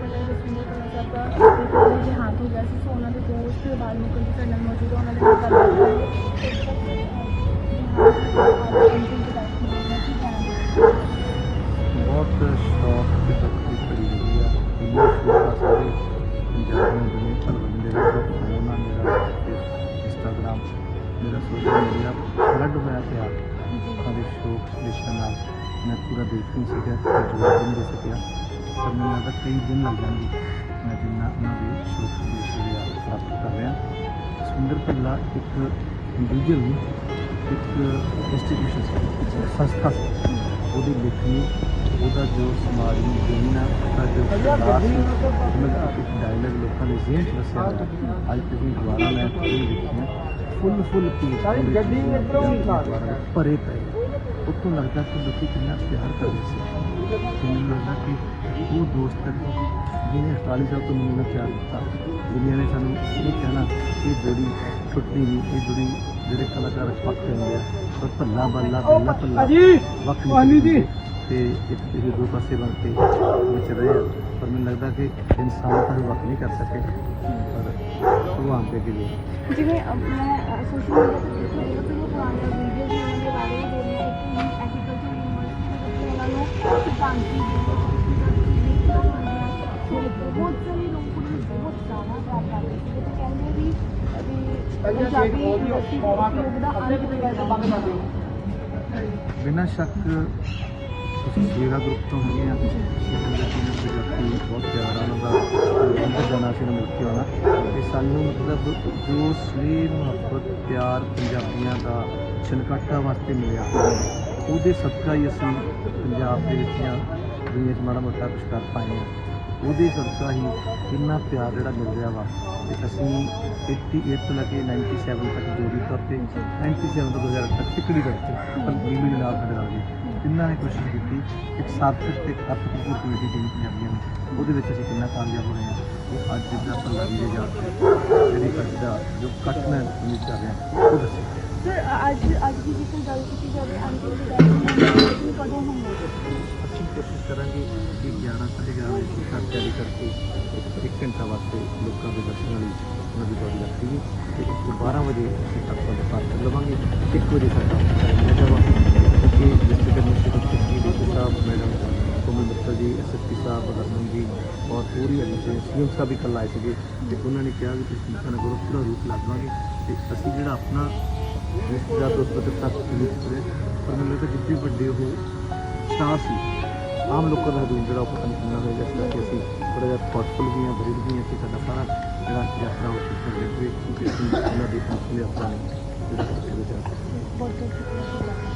ਪਹਿਲਾਂ ਜਸਵਿੰਦਰ ਕੌਰ ਸਾਹਿਬ ਦਾ ਰਿਕਾਰਡ ਜਹਾਨ ਹੋ ਗਿਆ ਸੀ ਸੋ ਉਹਨਾਂ ਦੇ ਦੋਸਤ ਬਾਲ ਮੁਕਲ ਜੀ ਸਾਡੇ ਨਾਲ ਮੌਜੂਦ ਉਹਨਾਂ ਦੇ ਨਾਲ ਗੱਲ ਬਹੁਤ ਸ਼ੌਕ ਦੀ ਤਕਤੀ ਕਰੀ ਹੋਈ ਹੈ ਸਾਰੇ ਪੰਜਾਬ ਨੂੰ ਦੁਨੀਆ ਭਰ ਬੰਦੇ ਦਾ ਉਹਨਾਂ ਮੇਰਾ ਇੰਸਟਾਗ੍ਰam मेरा सोशल मीडिया फ्लड होया पे और शौक विशा मैं पूरा देख नहीं सकिया जुड़ा नहीं दे सकिया ਦੇ ਪਰ ਮੈਨੂੰ ਲੱਗਦਾ ਕਈ ਦਿਨ ਲੱਗ ਜਾਣਗੇ। ਮੈਂ ਜਿੰਨਾ ਉਹਨਾਂ ਦੇ ਸ਼ੌਕ ਸਪੈਸ਼ਲ ਆ ਪ੍ਰਾਪਤ ਕਰ ਰਿਹਾ। ਸੁੰਦਰ ਭੱਲਾ ਇੱਕ ਇੰਡੀਵਿਜੂਅਲ ਨਹੀਂ ਇੱਕ ਇੰਸਟੀਟਿਊਸ਼ਨ ਸੀ ਸੰਸਥਾ ਸੀ। ਉਹਦੀ ਲਿਖਣੀ ਉਹਦਾ ਜੋ ਸਮਾਜ ਨੂੰ ਦੇਣਾ ਉਹਦਾ ਜੋ ਸੰਦਾਸ ਸੀ ਉਹਦਾ ਇੱਕ ਡਾਇਲੌਗ ਲੋਕਾਂ ਦੇ ਜ਼ਿਹਨ 'ਚ ਵਸਿਆ। ਅੱਜ ਤੁਸੀਂ ਦੁਬਾਰਾ ਮੈਂ ਇਹ ਲਿਖੀਆਂ ਫੁੱਲ ਫੁੱਲ ਪੀਸ ਗੱਡੀ ਭਰੇ ਪਏ। ਉੱਥੋਂ ਲੱਗਦਾ ਕਿ ਲੋਕੀ ਕਿੰਨਾ ਪਿਆਰ ਕਰਦੇ ਸੀ। ਤੇ ਮੈਨੂੰ ਲੱਗਦਾ ਕਿ ਉਹ ਦੋਸਤ ਜਿਹਨੇ 48 ਸਾਲ ਤੋਂ ਮੈਨੂੰ ਪਿਆਰ ਦਿੱਤਾ ਦੁਨੀਆ ਨੇ ਸਾਨੂੰ ਇਹ ਕਹਿਣਾ ਕਿ ਜੋੜੀ ਛੁੱਟੀ ਨਹੀਂ ਇਹ ਜੋੜੀ ਜਿਹੜੇ ਕਲਾਕਾਰ ਪੱਕ ਜਾਂਦੇ ਆ ਪਰ ਭੱਲਾ ਬੱਲਾ ਬੱਲਾ ਭੱਲਾ ਵਕਤ ਨਹੀਂ ਜੀ ਤੇ ਇੱਕ ਜਿਹੜੇ ਦੋ ਪਾਸੇ ਬਣ ਕੇ ਵਿਚ ਰਹੇ ਆ। ਪਰ ਮੈਨੂੰ ਲੱਗਦਾ ਕਿ ਇਨਸਾਨ ਤਾਂ ਵਕਤ ਨਹੀਂ ਕਰ ਸਕੇ ਪਰ ਭਗਵਾਨ ਤੇ ਕਿ ਜਿਵੇਂ ਮੈਂ ਸੋਸ਼ਲ ਮੀਡੀਆ ਤੇ ਦੇਖਿਆ ਕਿ ਉਹ ਪੁਰਾਣੀਆਂ ਵੀਡੀਓ ਵੀ ਉਹਨਾਂ ਦੇ ਬਾਰੇ ਵੀ ਦੇ ਰਹੇ ਆ ਇੱਕ ਐਗਰੀਕਲਚਰ ਬਿਨਾਂ ਸ਼ੱਕ ਤੁਸੀਂ ਸੇਵਾ ਗਰੁੱਪ ਤੋਂ ਹੈਗੇ ਆ। ਪੰਜਾਬੀ ਬਹੁਤ ਪਿਆਰ ਆ ਉਹਨਾਂ ਦਾ ਅੰਦਰ ਜਾਣਾ ਸੀ ਮਿਲ ਕੇ ਆਉਣਾ ਤੇ ਸਾਨੂੰ ਮਤਲਬ ਜੋ ਸਨੇਹ ਮੁਹੱਬਤ ਪਿਆਰ ਪੰਜਾਬੀਆਂ ਦਾ ਛਨਕਾਟਾ ਵਾਸਤੇ ਮਿਲਿਆ ਉਹਦੇ ਸਦਕਾ ਹੀ ਅਸੀਂ ਪੰਜਾਬ ਦੇ ਵਿੱਚ ਜਾਂ ਦੁਨੀਆ 'ਚ ਮਾੜਾ ਮੋਟਾ ਕੁਛ ਕਰ ਪਾਏ ਆ। ਉਹਦੇ ਸਦਕਾ ਹੀ ਕਿੰਨਾ ਪਿਆਰ ਜਿਹੜਾ ਮਿਲ ਰਿਹਾ ਵਾ। ਤੇ ਅਸੀਂ 88 ਤੋਂ ਲੈ ਕੇ 97 ਤੱਕ ਜੋੜੀ ਤੌਰ ਤੇ 97 ਤੋਂ 2000 ਤੱਕ ਟਿਕੜੀ ਬੈਠੇ ਪਰ ਮਿਲੂ ਨਾਲ ਸਾਡੇ ਨਾਲ ਜੀ ਕਿੰਨਾ ਨੇ ਕੋਸ਼ਿਸ਼ ਕੀਤੀ, ਇੱਕ ਸਾਰਥਕ ਤੇ ਅਰਥਪੂਰਨ ਕਮੇਟੀ ਦੀ ਪੰਜਾਬੀਆਂ ਨੂੰ, ਉਹਦੇ ਵਿੱਚ ਅਸੀਂ ਕਿੰਨਾ ਕਾਮਯਾਬ ਹੋਏ ਹਾਂ। ਉਹ ਅੱਜ ਜਿੱਦਾਂ ਆਪਾਂ ਲੱਗੀ ਦੇ ਜਾ ਜਿਹੜੀ ਅੱਜ ਦਾ ਜੋ ਕੱਟਣਾ ਉਮੀਦ ਕਰ ਰਹੇ ਹਾਂ। ਉਹ ਦੱਸਿਆ ਸਰ ਅੱਜ ਅੱਜ ਦੀ ਜੇਕਰ ਗੱਲ ਕੀਤੀ ਜਾਵੇ ਅੰਤਿਮ ਵਿਦਾਈ ਕਦੋਂ ਹੋਣਗੇ ਅਸੀਂ ਕੋਸ਼ਿਸ਼ ਕਰਾਂਗੇ ਕਿ 11 ਸਾਢੇ 11 ਵਜੇ ਘਰ ਤਿਆਰੀ ਕਰਕੇ ਇੱਕ ਘੰਟਾ ਵਾਸਤੇ ਲੋਕਾਂ ਦੇ ਦਰਸ਼ਨ ਲਈ ਉਹਨਾਂ ਦੀ ਬੋਡੀ ਰੱਖੀਏ ਤੇ ਇੱਕ ਤੋਂ 12 ਵਜੇ ਅਸੀਂ ਤੱਕ ਦਾ ਪਾਰਟ ਲਵਾਂਗੇ। 1 ਵਜੇ ਸਾਡਾ ਮੈਂ ਜਾਵਾਂ ਕਿ district administrative secretary D Sahib, madam Komal Mittal ji SSP Sahib ਰਤਨ ਜੀ, ਔਰ ਪੂਰੀ ਐਡਮਿਨਿਸਟ੍ਰੇਸ਼ਨ ਸੀਐਮ ਸਾਹਿਬ ਵੀ ਕੱਲ੍ਹ ਆਏ ਸੀਗੇ ਤੇ ਉਹਨਾਂ ਨੇ ਕਿਹਾ ਕਿ ਤੁਸੀਂ ਚਿੰਤਾ ਨਾ ਕਰੋ ਪੂਰਾ ਰੂਪ ਲਾਵਾਂਗੇ ਤੇ ਅਸੀਂ ਜਿਹੜਾ ਆਪਣਾ ਰਿਸ਼ਤੇਦਾਰ ਦੋਸਤ ਪੱਤਰ ਤੱਕ ਨਹੀਂ ਕਰੇ ਪਰ ਮੈਨੂੰ ਤਾਂ ਜਿੱਥੇ ਵੱਡੇ ਉਹ ਸਟਾਰ ਸੀ। ਆਮ ਲੋਕਾਂ ਦਾ ਹਜੂਮ ਜਿਹੜਾ ਉਹ ਪਤਾ ਨਹੀਂ ਕਿੰਨਾ ਹੋਏਗਾ ਇਸ ਕਰਕੇ ਅਸੀਂ ਥੋੜ੍ਹਾ ਜਿਹਾ ਥੋਟਫੁਲ ਵੀ ਹਾਂ ਬਰੀਡ ਵੀ ਹਾਂ ਕਿ ਸਾਡਾ ਸਾਰਾ ਜਿਹੜਾ ਯਾਤਰਾ ਉਹ ਠੀਕ ਚੱਲੇ ਕਿਉਂਕਿ ਅਸੀਂ ਉਹਨਾਂ ਦੇ ਫੈਸਲੇ ਆਪਾਂ ਨੇ ਬਹੁਤ ਬਹੁਤ